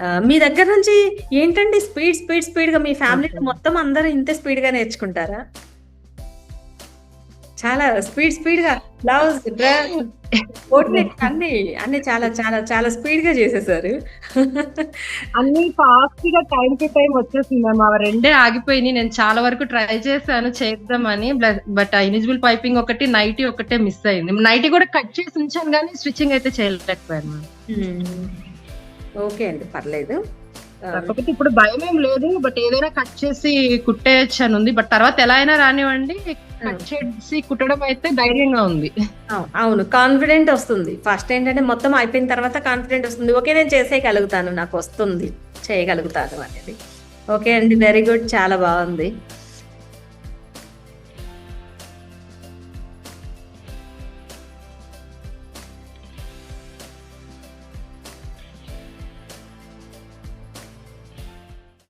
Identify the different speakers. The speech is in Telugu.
Speaker 1: మీ దగ్గర నుంచి ఏంటండి స్పీడ్ స్పీడ్ స్పీడ్గా మీ ఫ్యామిలీలో మొత్తం అందరూ ఇంతే స్పీడ్గా నేర్చుకుంటారా? చాలా స్పీడ్ స్పీడ్గా బ్లౌజ్ డ్రెస్ అన్ని అన్ని చాలా చాలా చాలా స్పీడ్గా చేసేసారు.
Speaker 2: అన్ని ఫాస్ట్గా టైం టు టైం వచ్చేసింది మ్యామ్ అవి రెండే ఆగిపోయినాయి. నేను చాలా వరకు ట్రై చేశాను చేద్దామని. బట్ ఇనిజిబుల్ పైపింగ్ ఒకటి నైటీ ఒకటే మిస్ అయింది. నైటీ కూడా కట్ చేసి ఉంచాను కానీ స్టిచ్చింగ్ అయితే చేయలేకపోయాను.
Speaker 1: ఓకే అండి పర్లేదు.
Speaker 2: కాకపోతే ఇప్పుడు భయం ఏం లేదు బట్ ఏదైనా కట్ చేసి కుట్టేయచ్చు అని ఉంది. బట్ తర్వాత ఎలా అయినా రానివ్వండి కట్ చేసి కుట్టడం అయితే ధైర్యంగా ఉంది.
Speaker 1: అవు- అవును కాన్ఫిడెంట్ వస్తుంది. ఫస్ట్ ఏంటంటే మొత్తం అయిపోయిన తర్వాత కాన్ఫిడెంట్ వస్తుంది. ఓకే నేను చేసేయగలుగుతాను నాకు వస్తుంది చేయగలుగుతాను అనేది. ఓకే అండి వెరీ గుడ్ చాలా బాగుంది.